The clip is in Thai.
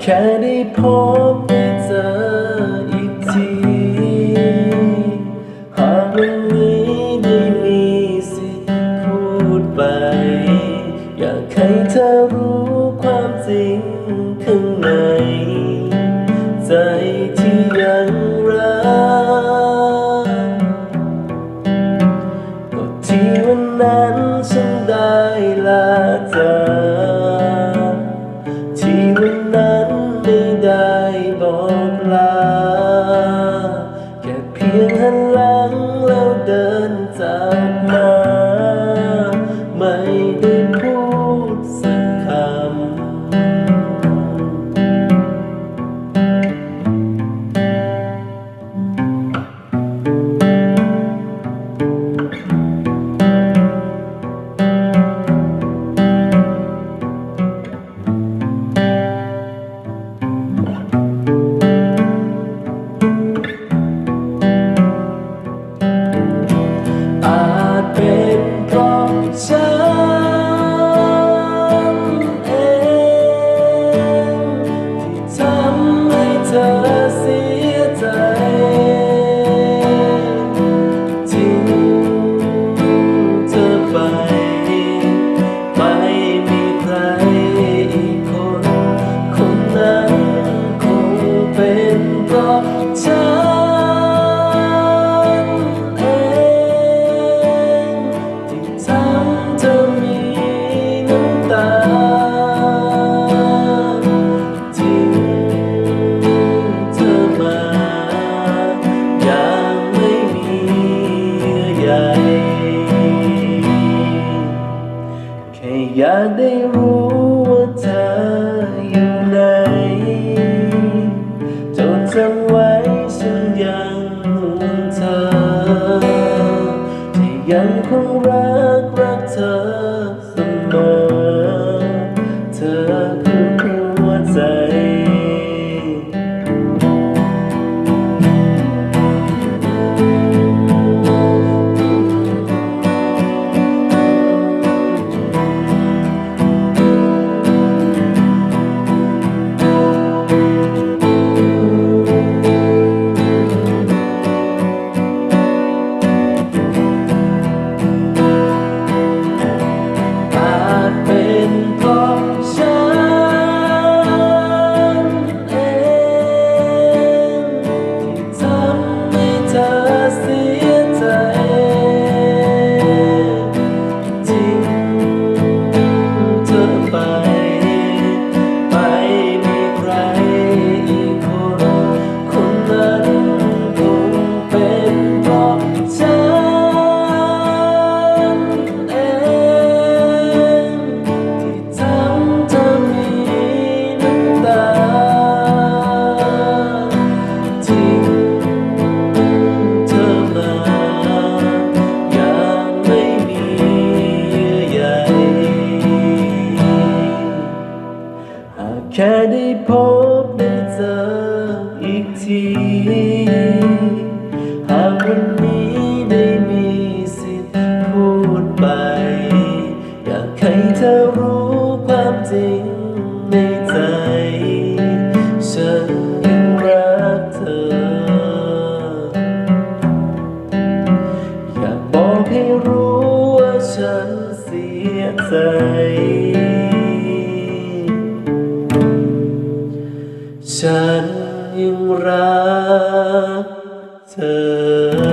แค่ได้พบได้เจออีกที หากวันนี้ได้มีสิทธิ์พูดไป อยากให้เธอรู้ความจริงข้างใน up. 乾坤 แค่ได้พบได้เจออีกที หากวันนี้ได้มีสิทธิ์พูดไป อยากให้เธอรู้ความจริงในใจ ฉันยังรักเธอ อยากบอกให้รู้ว่าฉันเสียใจ Ta.